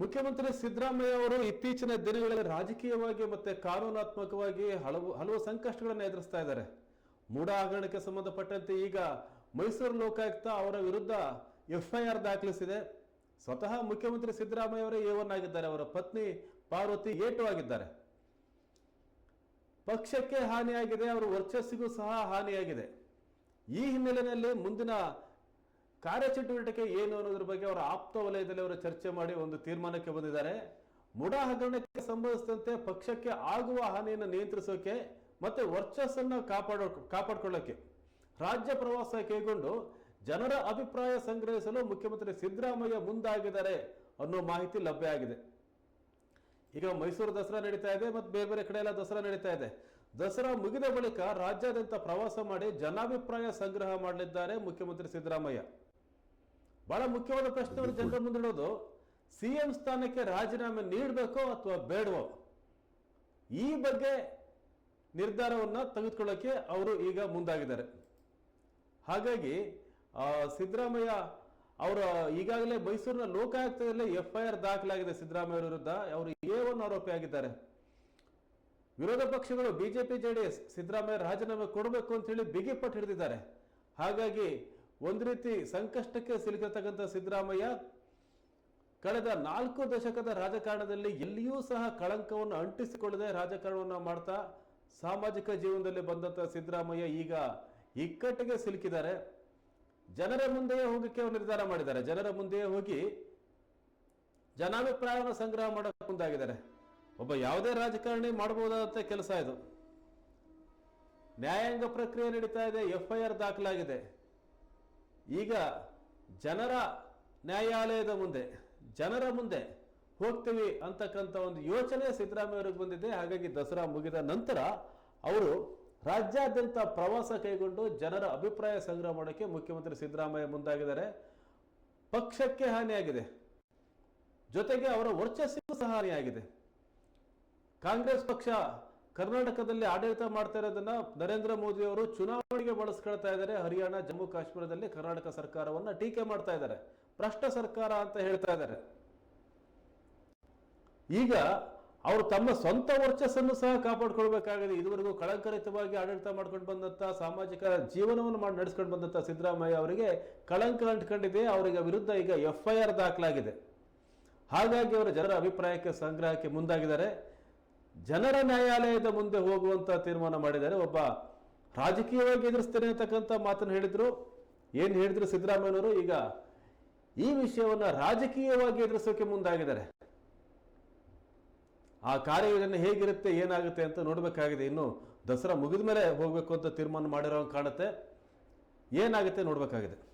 ಮುಖ್ಯಮಂತ್ರಿ ಸಿದ್ದರಾಮಯ್ಯ ಅವರು ಇತ್ತೀಚಿನ ದಿನಗಳಲ್ಲಿ ರಾಜಕೀಯವಾಗಿ ಮತ್ತೆ ಕಾನೂನಾತ್ಮಕವಾಗಿ ಹಲವು ಹಲವು ಸಂಕಷ್ಟಗಳನ್ನು ಎದುರಿಸ್ತಾ ಇದ್ದಾರೆ. ಮೂಢ ಹಗರಣಕ್ಕೆ ಸಂಬಂಧಪಟ್ಟಂತೆ ಈಗ ಮೈಸೂರು ಲೋಕಾಯುಕ್ತ ಅವರ ವಿರುದ್ಧ ಎಫ್ಐಆರ್ ದಾಖಲಿಸಿದೆ. ಸ್ವತಃ ಮುಖ್ಯಮಂತ್ರಿ ಸಿದ್ದರಾಮಯ್ಯ ಅವರೇ ಎ ಒನ್ ಆಗಿದ್ದಾರೆ. ಅವರ ಪತ್ನಿ ಪಾರ್ವತಿ ಏಟು ಆಗಿದ್ದಾರೆ. ಪಕ್ಷಕ್ಕೆ ಹಾನಿಯಾಗಿದೆ. ಅವರ ವರ್ಚಸ್ಸಿಗೂ ಸಹ ಹಾನಿಯಾಗಿದೆ. ಈ ಹಿನ್ನೆಲೆಯಲ್ಲಿ ಮುಂದಿನ ಕಾರ್ಯಚಟುವಟಿಕೆ ಏನು ಅನ್ನೋದ್ರ ಬಗ್ಗೆ ಅವರ ಆಪ್ತ ವಲಯದಲ್ಲಿ ಅವರು ಚರ್ಚೆ ಮಾಡಿ ಒಂದು ತೀರ್ಮಾನಕ್ಕೆ ಬಂದಿದ್ದಾರೆ. ಮುಡ ಹಗರಣಕ್ಕೆ ಸಂಬಂಧಿಸಿದಂತೆ ಪಕ್ಷಕ್ಕೆ ಆಗುವ ಹಾನಿಯನ್ನು ನಿಯಂತ್ರಿಸೋಕೆ ಮತ್ತೆ ವರ್ಚಸ್ಸನ್ನು ಕಾಪಾಡೋ ಕಾಪಾಡಿಕೊಳ್ಳಕ್ಕೆ ರಾಜ್ಯ ಪ್ರವಾಸ ಕೈಗೊಂಡು ಜನರ ಅಭಿಪ್ರಾಯ ಸಂಗ್ರಹಿಸಲು ಮುಖ್ಯಮಂತ್ರಿ ಸಿದ್ದರಾಮಯ್ಯ ಮುಂದಾಗಿದ್ದಾರೆ ಅನ್ನೋ ಮಾಹಿತಿ ಲಭ್ಯ ಆಗಿದೆ. ಈಗ ಮೈಸೂರು ದಸರಾ ನಡೀತಾ ಇದೆ ಮತ್ತು ಬೇರೆ ಬೇರೆ ಕಡೆ ಎಲ್ಲ ದಸರಾ ನಡೀತಾ ಇದೆ. ದಸರಾ ಮುಗಿದ ಬಳಿಕ ರಾಜ್ಯಾದ್ಯಂತ ಪ್ರವಾಸ ಮಾಡಿ ಜನಾಭಿಪ್ರಾಯ ಸಂಗ್ರಹ ಮಾಡಲಿದ್ದಾರೆ ಮುಖ್ಯಮಂತ್ರಿ ಸಿದ್ದರಾಮಯ್ಯ. ಬಹಳ ಮುಖ್ಯವಾದ ಪ್ರಶ್ನೆ ಜನರ ಮುಂದೆ ಇಡೋದು ಸಿಎಂ ಸ್ಥಾನಕ್ಕೆ ರಾಜೀನಾಮೆ ನೀಡಬೇಕೋ ಅಥವಾ ಬೇಡವೋ? ಈ ಬಗ್ಗೆ ನಿರ್ಧಾರವನ್ನು ತೆಗೆದುಕೊಳ್ಳೋಕೆ ಅವರು ಈಗ ಮುಂದಾಗಿದ್ದಾರೆ. ಹಾಗಾಗಿ ಸಿದ್ದರಾಮಯ್ಯ ಅವರ ಈಗಾಗಲೇ ಮೈಸೂರಿನ ಲೋಕಾಯುಕ್ತದಲ್ಲಿ ಎಫ್ಐಆರ್ ದಾಖಲಾಗಿದೆ ಸಿದ್ದರಾಮಯ್ಯ ವಿರುದ್ಧ. ಅವರು ಎ ಒನ್ ಆರೋಪಿಯಾಗಿದ್ದಾರೆ ವಿರೋಧ ಪಕ್ಷಗಳು ಬಿಜೆಪಿ ಜೆಡಿಎಸ್ ಸಿದ್ದರಾಮಯ್ಯ ರಾಜೀನಾಮೆ ಕೊಡಬೇಕು ಅಂತ ಹೇಳಿ ಬಿಗಿಪಟ್ಟು ಹಿಡಿದಿದ್ದಾರೆ. ಹಾಗಾಗಿ ಒಂದು ರೀತಿ ಸಂಕಷ್ಟಕ್ಕೆ ಸಿಲುಕಿರ್ತಕ್ಕಂಥ ಸಿದ್ದರಾಮಯ್ಯ ಕಳೆದ ನಾಲ್ಕು ದಶಕದ ರಾಜಕಾರಣದಲ್ಲಿ ಎಲ್ಲಿಯೂ ಸಹ ಕಳಂಕವನ್ನು ಅಂಟಿಸಿಕೊಳ್ಳದೆ ರಾಜಕಾರಣವನ್ನು ಮಾಡ್ತಾ ಸಾಮಾಜಿಕ ಜೀವನದಲ್ಲಿ ಬಂದಂಥ ಸಿದ್ದರಾಮಯ್ಯ ಈಗ ಇಕ್ಕಟ್ಟಿಗೆ ಸಿಲುಕಿದ್ದಾರೆ. ಜನರ ಮುಂದೆಯೇ ಹೋಗಕ್ಕೆ ಅವರು ನಿರ್ಧಾರ ಮಾಡಿದ್ದಾರೆ. ಜನರ ಮುಂದೆಯೇ ಹೋಗಿ ಜನಾಭಿಪ್ರಾಯವನ್ನು ಸಂಗ್ರಹ ಮಾಡೋಕೆ ಮುಂದಾಗಿದ್ದಾರೆ. ಒಬ್ಬ ಯಾವುದೇ ರಾಜಕಾರಣಿ ಮಾಡಬಹುದಾದಂಥ ಕೆಲಸ ಇದು. ನ್ಯಾಯಾಂಗ ಪ್ರಕ್ರಿಯೆ ನಡೀತಾ ಇದೆ. ಎಫ್ಐಆರ್ ದಾಖಲಾಗಿದೆ. ಈಗ ಜನರ ನ್ಯಾಯಾಲಯದ ಮುಂದೆ, ಜನರ ಮುಂದೆ ಹೋಗ್ತೀವಿ ಅಂತಕ್ಕಂಥ ಒಂದು ಯೋಚನೆ ಸಿದ್ದರಾಮಯ್ಯ ಅವರಿಗೆ ಬಂದಿದೆ. ಹಾಗಾಗಿ ದಸರಾ ಮುಗಿದ ನಂತರ ಅವರು ರಾಜ್ಯಾದ್ಯಂತ ಪ್ರವಾಸ ಕೈಗೊಂಡು ಜನರ ಅಭಿಪ್ರಾಯ ಸಂಗ್ರಹ ಮಾಡೋಕ್ಕೆ ಮುಖ್ಯಮಂತ್ರಿ ಸಿದ್ದರಾಮಯ್ಯ ಮುಂದಾಗಿದ್ದಾರೆ. ಪಕ್ಷಕ್ಕೆ ಹಾನಿಯಾಗಿದೆ. ಜೊತೆಗೆ ಅವರ ವರ್ಚಸ್ಸಿಗೂ ಸಹ ಹಾನಿಯಾಗಿದೆ. ಕಾಂಗ್ರೆಸ್ ಪಕ್ಷ ಕರ್ನಾಟಕದಲ್ಲಿ ಆಡಳಿತ ಮಾಡ್ತಾ ಇರೋದನ್ನ ನರೇಂದ್ರ ಮೋದಿ ಅವರು ಚುನಾವಣೆಗೆ ಬಳಸ್ಕೊಳ್ತಾ ಇದ್ದಾರೆ. ಹರಿಯಾಣ, ಜಮ್ಮು, ಕಾಶ್ಮೀರದಲ್ಲಿ ಕರ್ನಾಟಕ ಸರ್ಕಾರವನ್ನ ಟೀಕೆ ಮಾಡ್ತಾ ಇದ್ದಾರೆ. ಭ್ರಷ್ಟ ಸರ್ಕಾರ ಅಂತ ಹೇಳ್ತಾ ಇದ್ದಾರೆ. ಈಗ ಅವರು ತಮ್ಮ ಸ್ವಂತ ವರ್ಚಸ್ಸನ್ನು ಸಹ ಕಾಪಾಡ್ಕೊಳ್ಬೇಕಾಗಿದೆ. ಇದುವರೆಗೂ ಕಳಂಕರಿತವಾಗಿ ಆಡಳಿತ ಮಾಡ್ಕೊಂಡು ಬಂದಂತ ಸಾಮಾಜಿಕ ಜೀವನವನ್ನು ಮಾಡಿ, ನಡೆಸ್ಕೊಂಡು ಬಂದಂತ ಸಿದ್ದರಾಮಯ್ಯ ಅವರಿಗೆ ಕಳಂಕ ಅಂಟ್ಕೊಂಡಿದೆ. ಅವರಿಗೆ ವಿರುದ್ಧ ಈಗ ಎಫ್ಐಆರ್ ದಾಖಲಾಗಿದೆ. ಹಾಗಾಗಿ ಅವರ ಜನರ ಅಭಿಪ್ರಾಯಕ್ಕೆ, ಸಂಗ್ರಹಕ್ಕೆ ಮುಂದಾಗಿದ್ದಾರೆ. ಜನರ ನ್ಯಾಯಾಲಯದ ಮುಂದೆ ಹೋಗುವಂತ ತೀರ್ಮಾನ ಮಾಡಿದ್ದಾರೆ. ಒಬ್ಬ ರಾಜಕೀಯವಾಗಿ ಎದುರಿಸ್ತೇನೆ ಅಂತಕ್ಕಂಥ ಮಾತನ್ನು ಹೇಳಿದ್ರು. ಏನು ಹೇಳಿದ್ರು ಸಿದ್ದರಾಮಯ್ಯನವರು? ಈಗ ಈ ವಿಷಯವನ್ನ ರಾಜಕೀಯವಾಗಿ ಎದುರಿಸೋಕೆ ಮುಂದಾಗಿದ್ದಾರೆ. ಆ ಕಾರ್ಯಯೋಜನೆ ಹೇಗಿರುತ್ತೆ, ಏನಾಗುತ್ತೆ ಅಂತ ನೋಡಬೇಕಾಗಿದೆ. ಇನ್ನು ದಸರಾ ಮುಗಿದ ಮೇಲೆ ಹೋಗಬೇಕು ಅಂತ ತೀರ್ಮಾನ ಮಾಡಿರೋ ಕಾಣುತ್ತೆ. ಏನಾಗುತ್ತೆ ನೋಡಬೇಕಾಗಿದೆ.